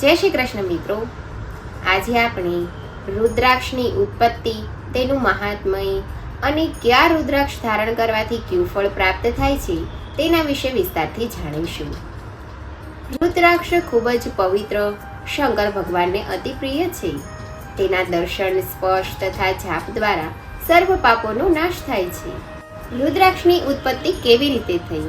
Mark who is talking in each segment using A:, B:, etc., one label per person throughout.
A: જય શ્રી કૃષ્ણ મિત્રો. આજે આપણે રુદ્રાક્ષની ઉત્પત્તિ, તેનું મહાત્મય અને કયા રુદ્રાક્ષ ધારણ કરવાથી કયું ફળ પ્રાપ્ત થાય છે, તેના વિશે વિસ્તારથી જાણીશું. રુદ્રાક્ષ ખૂબ જ પવિત્ર, શંકર ભગવાનને અતિ પ્રિય છે. તેના દર્શન, સ્પર્શ તથા જાપ દ્વારા સર્વ પાપોનો નાશ થાય છે. રુદ્રાક્ષની ઉત્પત્તિ કેવી રીતે થઈ?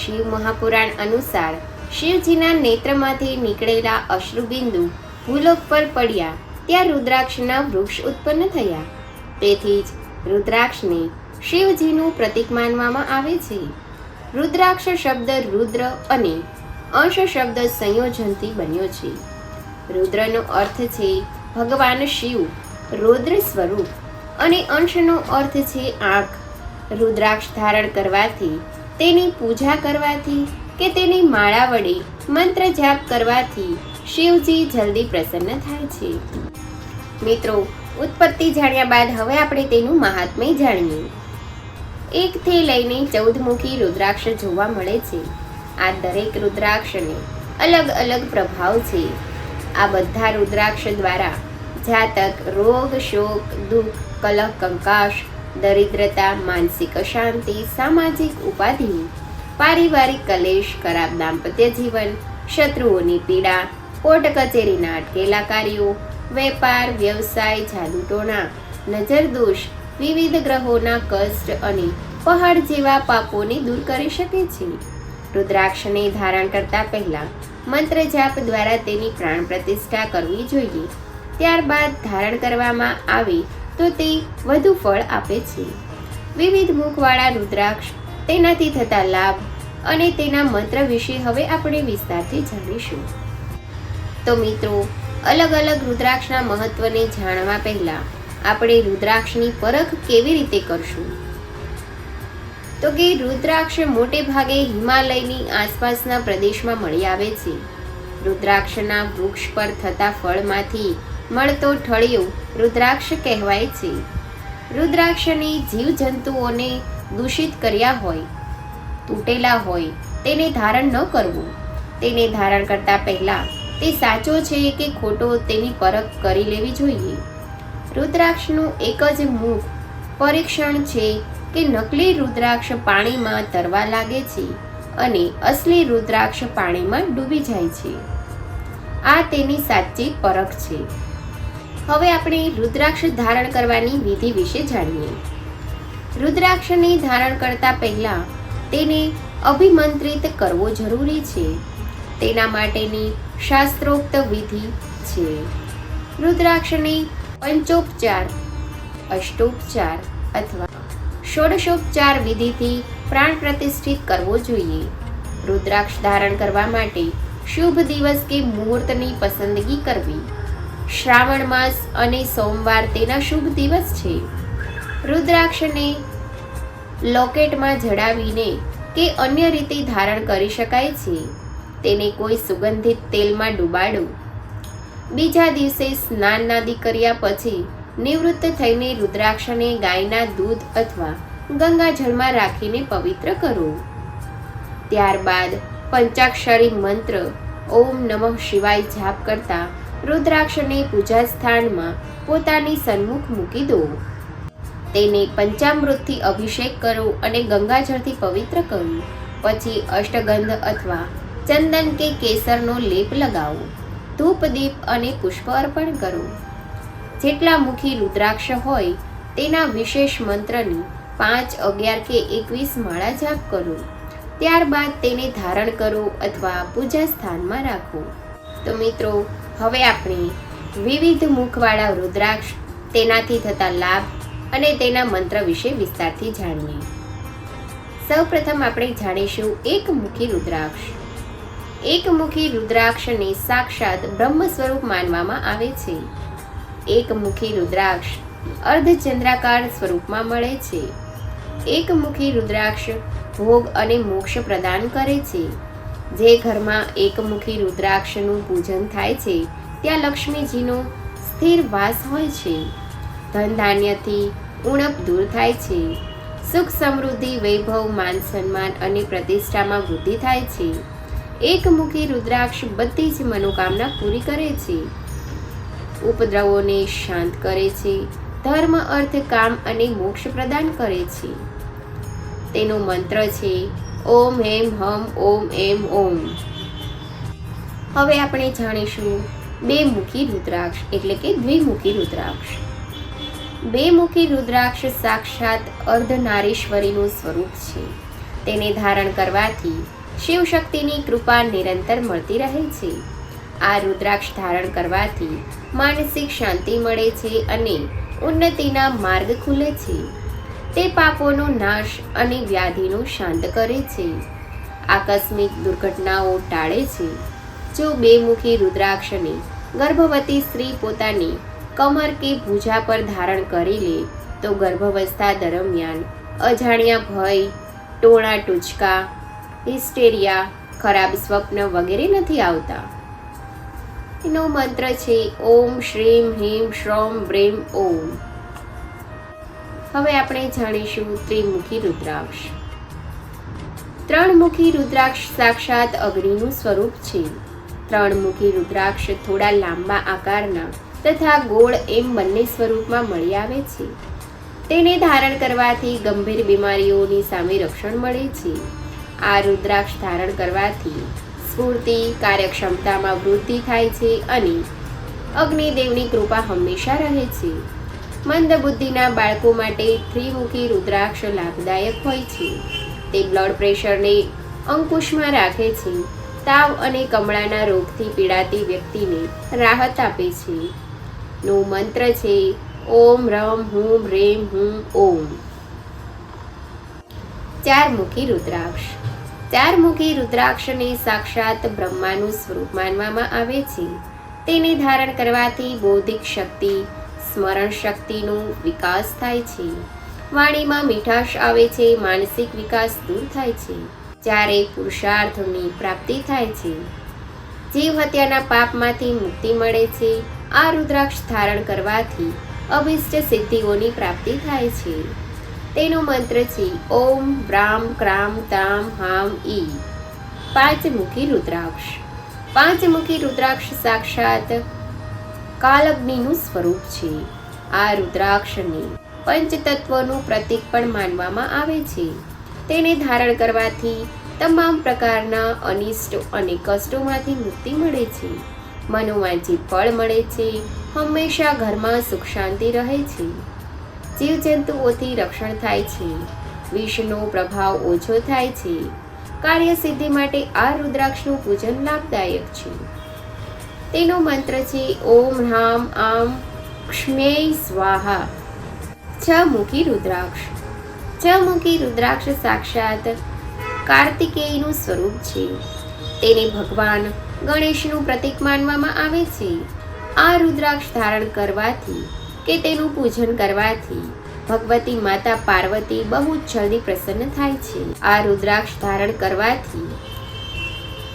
A: શિવ મહાપુરાણ અનુસાર શિવજીના નેત્રમાંથી નીકળેલા અશ્રુબિંદુ ભૂલોક પર પડ્યા. ત્યાં રુદ્રાક્ષના વૃક્ષ ઉત્પન્ન થયા. તેથી જ રુદ્રાક્ષને શિવજીનું પ્રતીક માનવામાં આવે છે. રુદ્રાક્ષ શબ્દ રુદ્ર અને અંશ શબ્દ સંયોજનથી બન્યો છે. રુદ્રનો અર્થ છે ભગવાન શિવ, રુદ્ર સ્વરૂપ અને અંશનો અર્થ છે આંખ. રુદ્રાક્ષ ધારણ કરવાથી તેની પૂજા કરવાથી કે તેની માળા વડે મંત્ર જાપ કરવાથી શિવજી જલ્દી પ્રસન્ન થાય છે. મિત્રો, ઉત્પત્તિ જાણ્યા બાદ હવે આપણે તેનું મહાત્મ્ય જાણીએ. એકથી લઈને ચૌદમુખી રુદ્રાક્ષ જોવા મળે છે. આ દરેક રુદ્રાક્ષને અલગ અલગ પ્રભાવ છે. આ બધા રુદ્રાક્ષ દ્વારા જાતક રોગ, શોક, દુઃખ, કલહ કંકાશ દરિદ્રતા, માનસિક અશાંતિ સામાજિક ઉપાધિ પારિવારિક કલેશ, ખરાબ દાંપત્ય જીવન, શત્રુઓની પીડા, કોર્ટ કચેરીના અટકેલા કાર્યો, વેપાર, વ્યવસાય, જાદુટોણા, નજર દોષ, વિવિધ ગ્રહોના કષ્ટ અને પહાડ જેવા પાપોને દૂર કરી શકે છે. રુદ્રાક્ષને ધારણ કરતા પહેલા મંત્ર જાપ દ્વારા તેની પ્રાણ પ્રતિષ્ઠા કરવી જોઈએ. ત્યારબાદ ધારણ કરવામાં આવે તો તે વધુ ફળ આપે છે. વિવિધ મુખવાળા રુદ્રાક્ષ તેનાથી થતા લાભ અને તેના મંત્ર વિશે હવે આપણે વિસ્તારથી જાણીશું. તો મિત્રો, અલગ અલગ રુદ્રાક્ષના મહત્વને જાણવા પહેલા આપણે રુદ્રાક્ષની પરખ કેવી રીતે કરશું? તો કે રુદ્રાક્ષ મોટે ભાગે હિમાલયની આસપાસના પ્રદેશમાં મળી આવે છે. રુદ્રાક્ષના વૃક્ષ પર થતા ફળમાંથી મળતો ઠળિયો રુદ્રાક્ષ કહેવાય છે. રુદ્રાક્ષની જીવજંતુઓને દૂષિત કર્યા હોય, તૂટેલા હોય, તેને ધારણ ન કરવું. તેને ધારણ કરતા પહેલા તે સાચો છે કે ખોટો તેની પરખ કરી લેવી જોઈએ. રુદ્રાક્ષનું એક જ મુખ પરીક્ષણ છે કે નકલી રુદ્રાક્ષ પાણીમાં તરવા લાગે છે અને અસલી રુદ્રાક્ષ પાણીમાં ડૂબી જાય છે. આ તેની સાચી પરખ છે. હવે આપણે રુદ્રાક્ષ ધારણ કરવાની વિધિ વિશે જાણીએ. રુદ્રાક્ષને ધારણ કરતા પહેલા તેને અભિમંત્રિત કરવો જરૂરી છે. તેના માટેની શાસ્ત્રોક્ત વિધિ છે. રુદ્રાક્ષને પંચોપચાર, અષ્ટોપચાર અથવા ષોડશોપચાર વિધિથી પ્રાણ પ્રતિષ્ઠિત કરવો જોઈએ. રુદ્રાક્ષ ધારણ કરવા માટે શુભ દિવસ કે મુહૂર્તની પસંદગી કરવી. શ્રાવણ માસ અને સોમવાર તેના શુભ દિવસ છે. રુદ્રાક્ષને લોકેટમાં જડાવીને કે અન્ય રીતે ધારણ કરી શકાય છે. તેને કોઈ સુગંધિત તેલમાં ડુબાડો. બીજા દિવસે સ્નાન નાદી કર્યા પછી નિવૃત્ત થઈને રુદ્રાક્ષને ગાયના દૂધ અથવા ગંગાજળમાં રાખીને પવિત્ર કરો. ત્યારબાદ પંચાક્ષરી મંત્ર ઓમ નમઃ શિવાય જાપ કરતા રુદ્રાક્ષને પૂજા સ્થાનમાં પોતાની સન્મુખ મૂકી દો. તેને પંચામૃતથી અભિષેક કરવું અને ગંગાજળથી પવિત્ર કરવું. પછી અષ્ટગંધ અથવા ચંદન કે કેસરનો લેપ લગાવો ધૂપ, દીપ અને પુષ્પ અર્પણ કરો જેટલા મુખી રુદ્રાક્ષ હોય, તેના વિશેષ મંત્રની પાંચ, અગિયાર કે એકવીસ માળા જાપ કરો. ત્યારબાદ તેને ધારણ કરો અથવા પૂજા સ્થાનમાં રાખો. તો મિત્રો, હવે આપણે વિવિધ મુખવાળા રુદ્રાક્ષ તેનાથી થતા લાભ અને તેના મંત્ર વિશે વિસ્તારથી જાણીએ. સૌપ્રથમ આપણે જાણીશું એકમુખી રુદ્રાક્ષ. એકમુખી રુદ્રાક્ષને સાક્ષાત બ્રહ્મ સ્વરૂપ માનવામાં આવે છે. એકમુખી રુદ્રાક્ષ અર્ધચંદ્રાકાર સ્વરૂપમાં મળે છે. એકમુખી રુદ્રાક્ષ ભોગ અને મોક્ષ પ્રદાન કરે છે. જે ઘરમાં એકમુખી રુદ્રાક્ષનું પૂજન થાય છે, ત્યાં લક્ષ્મીજીનો સ્થિર વાસ હોય છે. ધન ધાન્યથી ઉણપ દૂર થાય છે. સુખ સમૃદ્ધિ, વૈભવ, માન સન્માન અને પ્રતિષ્ઠામાં વૃદ્ધિ થાય છે. એકમુખી રુદ્રાક્ષ બધી જ મનોકામના પૂરી કરે છે. ઉપદ્રવોને શાંત કરે છે. ધર્મ, અર્થ, કામ અને મોક્ષ પ્રદાન કરે છે. તેનો મંત્ર છે, ઓમ હેમ, હમ, ઓમ એમ, ઓમ. હવે આપણે જાણીશું બે મુખી રુદ્રાક્ષ એટલે કે દ્વિમુખી રુદ્રાક્ષ. બે મુખી રુદ્રાક્ષ સાક્ષાત અર્ધનારીશ્વરીનું સ્વરૂપ છે. તેને ધારણ કરવાથી શિવ શક્તિની કૃપા નિરંતર મળતી રહે છે. આ રુદ્રાક્ષ ધારણ કરવાથી માનસિક શાંતિ મળે છે અને ઉન્નતિના માર્ગ ખુલે છે. તે પાપોનો નાશ અને વ્યાધિનો શાંત કરે છે. આકસ્મિક દુર્ઘટનાઓ ટાળે છે. જો બેમુખી રુદ્રાક્ષને ગર્ભવતી સ્ત્રી પોતાની કમર કે ભૂજા પર ધારણ કરી લે તો ગર્ભાવસ્થા દરમિયાન અજાણ્યા ભય, ટોણા ટૂચકા હિસ્ટેરિયા ખરાબ સ્વપ્ન વગેરે નથી આવતા. એનો મંત્ર છે, ઓમ શ્રીમ હિમ શ્રોમ બ્રેમ ઓમ. હવે આપણે જાણીશું ત્રિમુખી રુદ્રાક્ષ. ત્રણમુખી રુદ્રાક્ષ સાક્ષાત અગ્નિનું સ્વરૂપ છે. ત્રણમુખી રુદ્રાક્ષ થોડા લાંબા આકારના તથા ગોળ એમ બંને સ્વરૂપમાં મળી આવે છે. તેને ધારણ કરવાથી ગંભીર બીમારીઓની સામે રક્ષણ મળે છે. આ રુદ્રાક્ષ ધારણ કરવાથી સ્ફૂર્તિ, કાર્યક્ષમતામાં વૃદ્ધિ થાય છે અને અગ્નિદેવની કૃપા હંમેશા રહે છે. મંદ બુદ્ધિના બાળકો માટે ત્રિમુખી રુદ્રાક્ષ લાભદાયક હોય છે. તે બ્લડ પ્રેશરને અંકુશમાં રાખે છે. તાવ અને કમળાના રોગથી પીડાતી વ્યક્તિને રાહત આપે છે. નો મંત્ર છે, ઓમ રમ હુમ રેમ હુમ ઓમ. ચારમુખી રુદ્રાક્ષ. ચારમુખી રુદ્રાક્ષને સાક્ષાત બ્રહ્માનું સ્વરૂપ માનવામાં આવે છે. તેને ધારણ કરવાથી બૌદ્ધિક શક્તિ, સ્મરણ શક્તિનો વિકાસ થાય છે. વાણીમાં મીઠાશ આવે છે, માનસિક વિકાસ દૂર થાય છે. જ્યારે પુરુષાર્થની પ્રાપ્તિ થાય છે. જીવ હત્યાના પાપમાંથી મુક્તિ મળે છે આ રુદ્રાક્ષ ધારણ કરવાથી અભિષ્ટ સિદ્ધિઓની પ્રાપ્તિ થાય છે. તેનો મંત્ર છે, ઓમ બ્રામ ક્રામ તામ હામ ઈ. પાંચમુખી રુદ્રાક્ષ. પાંચમુખી રુદ્રાક્ષ સાક્ષાત કાલગ્નિનું સ્વરૂપ છે. આ રુદ્રાક્ષને પંચતત્વનું પ્રતીક પણ માનવામાં આવે છે. તેને ધારણ કરવાથી તમામ પ્રકારના અનિષ્ટ અને કષ્ટોમાંથી મુક્તિ મળે છે. મનોવાંચિત ફળ મળે છે, હંમેશા ઘરમાં સુખ શાંતિ રહે છે. જીવજંતુઓથી રક્ષણ થાય છે, વિષનો પ્રભાવ ઓછો થાય છે, કાર્યસિદ્ધિ માટે આ રુદ્રાક્ષનું પૂજન લાભદાયક છે. તેનો મંત્ર છે, ઓમ રામ આમ ક્ષ્મેય સ્વાહા. છ મુખી રુદ્રાક્ષ. છ મુખી રુદ્રાક્ષ સાક્ષાત કાર્તિકેયનું સ્વરૂપ છે. તેને ભગવાન ગણેશનું પ્રતીક માનવામાં આવે છે. આ રુદ્રાક્ષ ધારણ કરવાથી કે તેનું પૂજન કરવાથી ભગવતી માતા પાર્વતી બહુ જ જલ્દી પ્રસન્ન થાય છે. આ રુદ્રાક્ષ ધારણ કરવાથી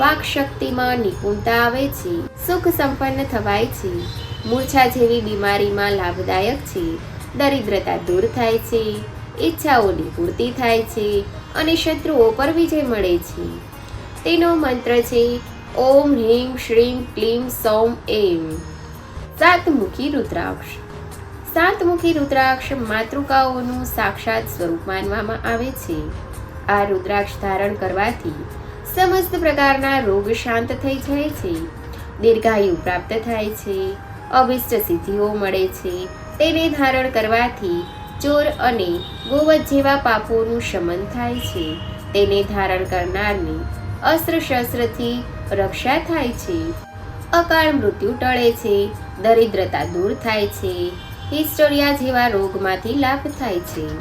A: વાક શક્તિમાં નિપુણતા આવે છે. સુખ સંપન્ન થવાય છે. મૂર્છા જેવી બીમારીમાં લાભદાયક છે. દરિદ્રતા દૂર થાય છે. ઈચ્છાઓની પૂર્તિ થાય છે અને શત્રુઓ પર વિજય મળે છે. તેનો મંત્ર છે ઓમ હ્રીમ શ્રીમ ક્લીમ સૌમ એમ. સાતમુખી રુદ્રાક્ષ. સાતમુખી રુદ્રાક્ષ માતૃકાઓનું સાક્ષાત સ્વરૂપ માનવામાં આવે છે. આ રુદ્રાક્ષ ધારણ કરવાથી સમસ્ત પ્રકારના રોગ શાંત થઈ જાય છે. દીર્ઘાયુ પ્રાપ્ત થાય છે. અભિષ્ટ સિદ્ધિઓ મળે છે. તેને ધારણ કરવાથી ચોર અને ગોવત જેવા પાપોનું શમન થાય છે. તેને ધારણ કરનારની અસ્ત્ર શસ્ત્રથી રક્ષા થાય છે. અકાળ મૃત્યુ ટળે છે. દરિદ્રતા દૂર થાય છે. હિસ્ટોરિયા જેવા રોગમાંથી લાભ થાય છે.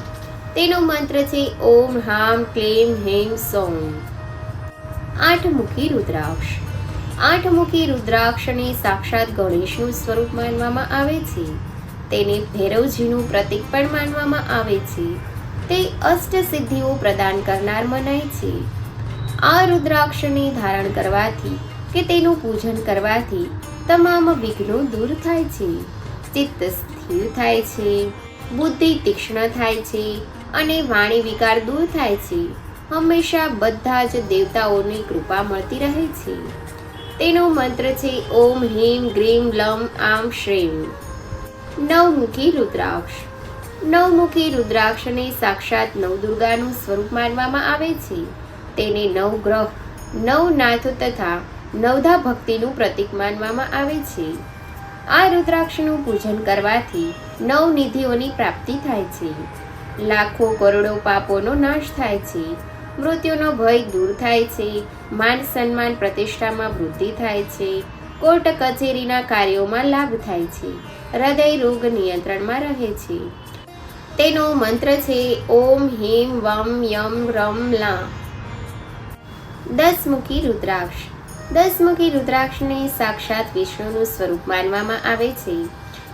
A: તેનો મંત્ર છે, ઓમ હામ ક્લેમ હેમ સોમ. આઠમુખી રુદ્રાક્ષ. આઠમુખી રુદ્રાક્ષને સાક્ષાત ગણેશનું સ્વરૂપ માનવામાં આવે છે. તેને ભૈરવજીનું પ્રતીક પણ માનવામાં આવે છે. તે અષ્ટ સિદ્ધિઓ પ્રદાન કરનાર મનાય છે. આ રુદ્રાક્ષને ધારણ કરવાથી કે તેનું પૂજન કરવાથી તમામ વિઘ્નો દૂર થાય છે. ચિત્ત સ્થિર થાય છે, બુદ્ધિ તીક્ષ્ણ થાય છે અને વાણી વિકાર દૂર થાય છે. હંમેશા બધા જ દેવતાઓની કૃપા મળતી રહે છે. તેનો મંત્ર છે, ઓમ હીમ ગ્રીમ લમ આમ શ્રીમ. નવમુખી રુદ્રાક્ષ. નવમુખી રુદ્રાક્ષને સાક્ષાત નવદુર્ગાનું સ્વરૂપ માનવામાં આવે છે. તેને નવગ્રહ, નવનાથ તથા નવધા ભક્તિનું પ્રતીક માનવામાં આવે છે. આ રુદ્રાક્ષનું પૂજન કરવાથી નવનિધિઓની પ્રાપ્તિ થાય છે. લાખો કરોડો પાપોનો નાશ થાય છે. મૃત્યુનો ભય દૂર થાય છે. માન સન્માન પ્રતિષ્ઠામાં વૃદ્ધિ થાય છે. કોર્ટ કચેરીના કાર્યોમાં લાભ થાય છે. હૃદય રોગ નિયંત્રણમાં રહે છે. તેનો મંત્ર છે, ઓમ, હીમ, વમ, યમ, રમ, લા. દસમુખી રુદ્રાક્ષ. દસમુખી રુદ્રાક્ષને સાક્ષાત વિષ્ણુનું સ્વરૂપ માનવામાં આવે છે.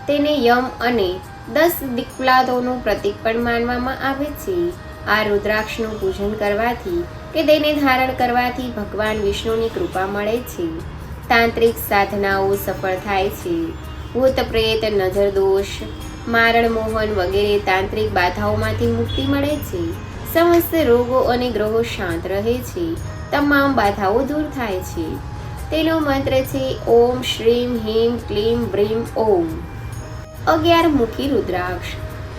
A: તેને યમ અને દસ દિક્પ્લાદોનું પ્રતીક પણ માનવામાં આવે છે. આ રુદ્રાક્ષનું પૂજન કરવાથી કે તેને ધારણ કરવાથી ભગવાન વિષ્ણુની કૃપા મળે છે. તાંત્રિક સાધનાઓ સફળ થાય છે. ભૂત પ્રેત, નજર દોષ, મારણ મોહન વગેરે તાંત્રિક બાધાઓમાંથી મુક્તિ મળે છે. સમસ્ત રોગો અને ગ્રહો શાંત રહે છે. તમામ બાધાઓ દૂર થાય છે. તેનો મંત્ર છે, ઓમ શ્રીમ હીમ ક્લીમ બ્રીમ ઓમ. અગિયાર મુખી રુદ્રાક્ષ.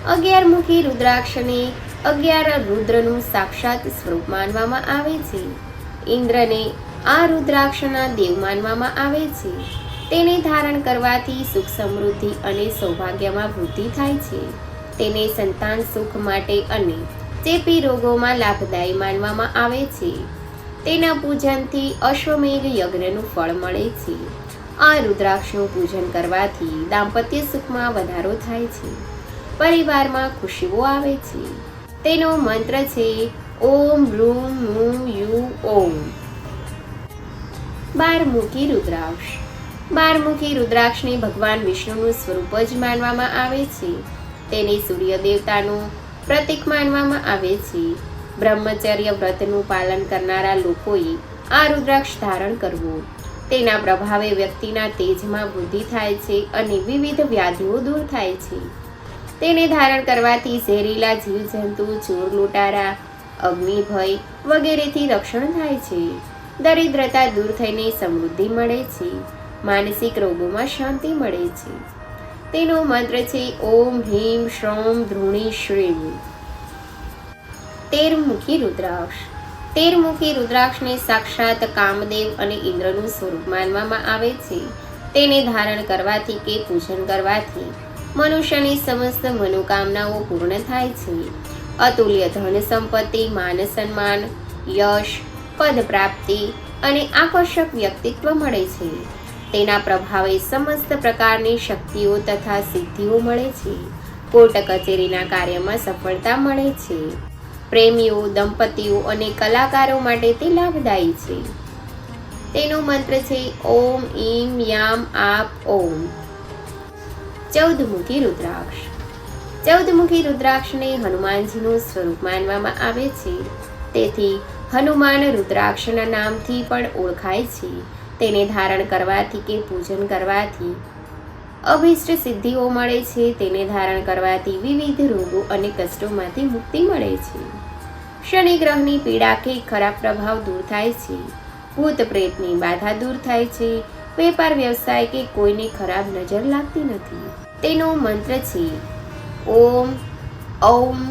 A: અગિયાર મુખી રુદ્રાક્ષને અગિયાર રુદ્રનું સાક્ષાત સ્વરૂપ માનવામાં આવે છે. ઇન્દ્રને આ રુદ્રાક્ષના દેવ માનવામાં આવે છે. તેને ધારણ કરવાથી સુખ સમૃદ્ધિ અને સૌભાગ્યમાં વૃદ્ધિ થાય છે. તેને સંતાન સુખ માટે અને ચેપી રોગોમાં લાભદાયી માનવામાં આવે છે. તેના પૂજનથી અશ્વમેઘ યજ્ઞનું ફળ મળે છે. આ રુદ્રાક્ષનું પૂજન કરવાથી દાંપત્ય સુખમાં વધારો થાય છે. પરિવારમાં ખુશીઓ આવે છે. તેનો મંત્ર છે, ઓમ રૂમ મું યુ ઓમ. બારમુખી રુદ્રાક્ષ. બારમુખી રુદ્રાક્ષને ભગવાન વિષ્ણુનું સ્વરૂપ જ માનવામાં આવે છે. તેને સૂર્ય દેવતાનું પ્રતીક માનવામાં આવે છે. બ્રહ્મચર્ય વ્રતનું પાલન કરનારા લોકોએ આ રુદ્રાક્ષ ધારણ કરવું. તેના પ્રભાવે વ્યક્તિના તેજમાં વૃદ્ધિ થાય છે અને વિવિધ વ્યાધિઓ દૂર થાય છે. તેને ધારણ કરવાથી ઝેરીલા જીવજંતુ, ચોર લૂંટારા, અગ્નિ ભય વગેરેથી રક્ષણ થાય છે. દરિદ્રતા દૂર થઈને સમૃદ્ધિ મળે છે. માનસિક રોગોમાં શાંતિ મળે છે. તેનો મંત્ર છે, ઓમ હ્રીમ શ્રોમ ધ્રુણી, શ્રીમ. તેરમુખી રુદ્રાક્ષ. તેરમુખી રુદ્રાક્ષને સાક્ષાત કામદેવ અને ઇન્દ્રનું સ્વરૂપ માનવામાં આવે છે. તેને ધારણ કરવાથી કે પૂજન કરવાથી મનુષ્યની સમસ્ત મનોકામનાઓ પૂર્ણ થાય છે. અતુલ્ય ધન સંપત્તિ, માન સન્માન, યશ, પદ પ્રાપ્તિ અને આકર્ષક વ્યક્તિત્વ મળે છે. તેના પ્રભાવે સમસ્ત પ્રકારની શક્તિઓ તથા સિદ્ધિઓ મળે છે. કોર્ટ કચેરીના કાર્યમાં સફળતા મળે છે. પ્રેમીઓ, દંપતીઓ અને કલાકારો માટે તે લાભદાયી છે. તેનો મંત્ર છે, ઓમ, ઈમ, યામ, આપ, ઓમ. ચૌદમુખી રુદ્રાક્ષ. ચૌદમુખી રુદ્રાક્ષને હનુમાનજીનું સ્વરૂપ માનવામાં આવે છે. તેથી હનુમાન રુદ્રાક્ષના નામથી પણ ઓળખાય છે. તેને ધારણ કરવાથી કે પૂજન કરવાથી અભિષ્ટ સિદ્ધિઓ મળે છે. તેને ધારણ કરવાથી વિવિધ રોગો અને કષ્ટોમાંથી મુક્તિ મળે છે. શનિ ગ્રહની પીડા કે ખરાબ પ્રભાવ દૂર થાય છે. ભૂત પ્રેતની બાધા દૂર થાય છે. વેપાર વ્યવસાય કે કોઈને ખરાબ નજર લાગતી નથી. તેનો મંત્ર છે, ઓમ, ઔમ,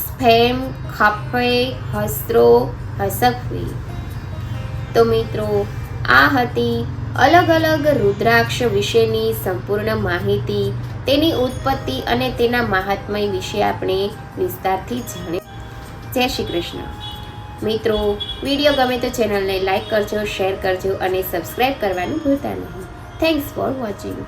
A: સ્ફેમ ખફે હસ્ત્રો, હસકવે. તો મિત્રો, આ હતી અલગ અલગ રુદ્રાક્ષ વિશેની સંપૂર્ણ માહિતી. તેની ઉત્પત્તિ અને તેના મહાત્મય વિશે આપણે વિસ્તારથી જાણી જય શ્રી કૃષ્ણ. મિત્રો, વીડિયો ગમે તો ચેનલને લાઈક કરજો, શેર કરજો અને સબસ્ક્રાઈબ કરવાનું ભૂલતા નહીં. Thanks for watching